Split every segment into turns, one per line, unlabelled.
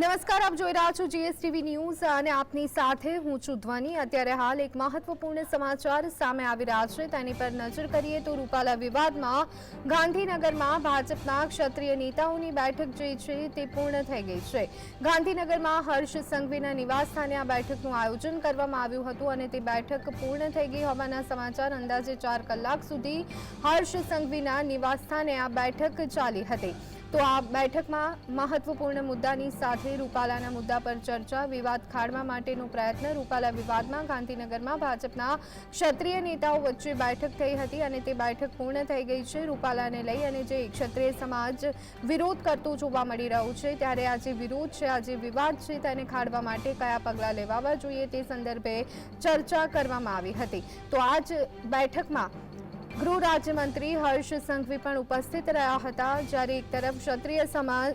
નમસ્કાર, આપ જોઈ રહ્યા છો જીએસટીવી ન્યૂઝ અને આપની સાથે હું છું ધ્વની. અત્યારે હાલ એક મહત્વપૂર્ણ સમાચાર સામે આવી રહ્યા છે. તેની પર નજર કરીએ તો રૂપાલા વિવાદમાં ગાંધીનગરમાં ભાજપના ક્ષત્રિય નેતાઓની બેઠક જે છે તે પૂર્ણ થઈ ગઈ છે. ગાંધીનગરમાં હર્ષ સંઘવીના નિવાસસ્થાને આ બેઠકનું આયોજન કરવામાં આવ્યું હતું અને તે બેઠક પૂર્ણ થઈ ગઈ હોવાના સમાચાર અંદાજે ચાર કલાક સુધી હર્ષ સંઘવીના નિવાસસ્થાને આ બેઠક ચાલી હતી. તો આ બેઠકમાં મહત્વપૂર્ણ મુદ્દાની સાથે રૂપાલાના મુદ્દા પર ચર્ચા, વિવાદ ખાડવા માટેનો પ્રયત્ન, રૂપાલા વિવાદમાં ગાંધીનગરમાં ભાજપના ક્ષત્રિય નેતાઓ વચ્ચે બેઠક થઈ હતી અને તે બેઠક પૂર્ણ થઈ ગઈ છે. રૂપાલાને લઈ અને જે ક્ષત્રિય સમાજ વિરોધ કરતો જોવા મળી રહ્યો છે, ત્યારે આ જે વિરોધ છે, આ જે વિવાદ છે તેને ખાડવા માટે કયા પગલાં લેવાવા જોઈએ તે સંદર્ભે ચર્ચા કરવામાં આવી હતી. તો આ જ બેઠકમાં ગૃહ રાજ્યમંત્રી હર્ષ સંઘવી પણ ઉપસ્થિત રહ્યા હતા. જ્યારે એક તરફ ક્ષત્રિય સમાજ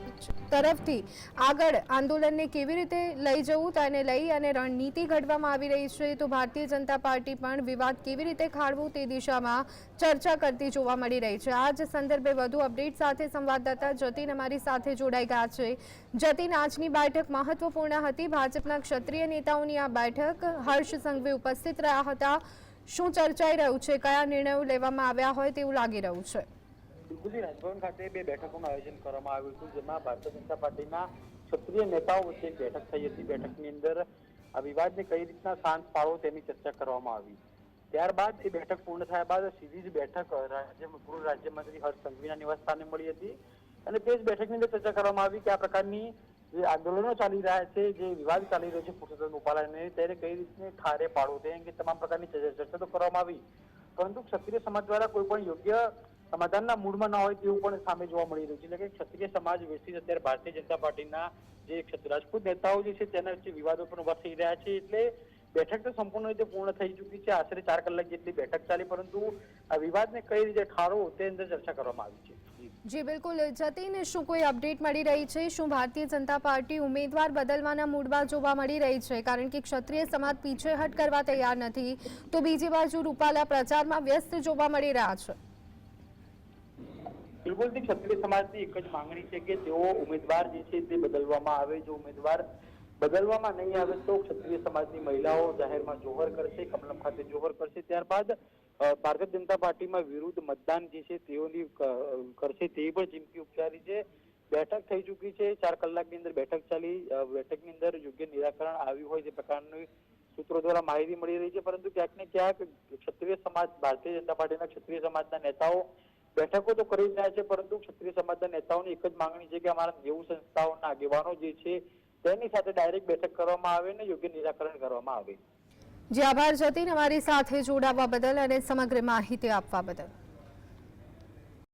તરફથી આગળ આંદોલનને કેવી રીતે લઈ જવું તેને લઈ અને રણનીતિ ઘડવામાં આવી રહી છે, તો ભારતીય જનતા પાર્ટી પણ વિવાદ કેવી રીતે ખાળવું તે દિશામાં ચર્ચા કરતી જોવા મળી રહી છે. આ જ સંદર્ભે વધુ અપડેટ સાથે સંવાદદાતા જતીન અમારી સાથે જોડાઈ ગયા છે. જતીન, આજની બેઠક મહત્વપૂર્ણ હતી. ભાજપના ક્ષત્રિય નેતાઓની આ બેઠક હર્ષ સંઘવી ઉપસ્થિત રહ્યા હતા. શું ચર્ચાઈ રહ્યું છે? કયા નિર્ણયો લેવામાં આવ્યા હોય તેવું લાગી રહ્યું છે?
બિલકુલથી રાજભવન ખાતે બે બેઠકોનું આયોજન કરવામાં આવ્યું હતું, જેમાં ભારતીય જનતા પાર્ટીના ક્ષત્રિય નેતાઓ વચ્ચે બેઠક થઈ હતી. બેઠકની અંદર આ વિવાદને કઈ રીતના શાંત પાડવો તેની ચર્ચા કરવામાં આવી. ત્યારબાદ એ બેઠક પૂર્ણ થયા બાદ સીધી જ બેઠક રાજ્ય ગૃહ રાજ્યમંત્રી હર્ષ સંઘવીના નિવાસ સ્થાને મળી હતી અને તે જ બેઠકની અંદર ચર્ચા કરવામાં આવી કે આ પ્રકારની જે આંદોલનો ચાલી રહ્યા છે, જે વિવાદ ચાલી રહ્યો છે પુરુષોત્તમ રૂપાલાને, તેને કઈ રીતે ઠારે પાડવો? તે અંગે તમામ પ્રકારની ચર્ચા તો કરવામાં આવી. પરંતુ ક્ષત્રિય સમાજ દ્વારા કોઈ પણ યોગ્ય સમાધાનના મૂળમાં ન હોય તેવું પણ સામે જોવા મળી રહ્યું છે. એટલે કે ક્ષત્રિય સમાજ વેસીસ અત્યારે ભારતીય જનતા પાર્ટીના જે રાજપૂત નેતાઓ જે છે, તેના વિવાદો પણ ઊભા થઈ રહ્યા છે. એટલે બેઠક તો સંપૂર્ણ રીતે પૂર્ણ થઈ ચૂકી છે. આશરે ચાર કલાક જેટલી બેઠક ચાલી પરંતુ આ વિવાદને કઈ રીતે ઠારવો તે અંદર ચર્ચા કરવામાં આવી છે. જી.
બિલકુલ. જતીન શું કોઈ અપડેટ મળી રહી છે? શું ભારતીય જનતા પાર્ટી ઉમેદવાર બદલવાના મૂડમાં જોવા મળી રહી છે? કારણ કે ક્ષત્રિય સમાજ પીછેહટ કરવા તૈયાર નથી. તો બીજી બાજુ રૂપાલા પ્રચારમાં વ્યસ્ત જોવા મળી રહ્યા છે.
બિલકુલ ક્ષત્રિય સમાજની એક જ માંગણી છે કે તેઓ ઉમેદવાર જે છે તે બદલવામાં આવે. જો ઉમેદવાર બદલવામાં નહીં આવે તો ક્ષત્રિય સમાજની મહિલાઓ જાહેરમાં જોહર કરશે, કમલમ ખાતે જોહર કરશે. ત્યારબાદ ભારતીય જનતા પાર્ટીમાં વિરુદ્ધ મતદાન જે છે તેઓની કરશે તે પણ ચીમકી ઉચ્ચારી છે. બેઠક થઈ ચૂકી છે. ચાર કલાકની અંદર બેઠક ચાલી બેઠકની અંદર યોગ્ય નિરાકરણ આવ્યું હોય તે પ્રકારની સૂત્રો દ્વારા માહિતી મળી રહી છે. પરંતુ ક્યાંક ને ક્યાંક ક્ષત્રિય સમાજ, ભારતીય જનતા પાર્ટીના ક્ષત્રિય સમાજના નેતાઓ બેઠકો તો કરી રહ્યા છે, પરંતુ ક્ષત્રિય સમાજના નેતાઓની એક જ માંગણી છે કે અમારા દેવું સંસ્થાઓના આગેવાનો જે છે તેની સાથે ડાયરેક્ટ બેઠક કરવામાં આવે ને યોગ્ય નિરાકરણ કરવામાં આવે.
જે, આભાર જતીન અમારી સાથે જોડાવા બદલ અને સમગ્ર માહિતી આપવા બદલ.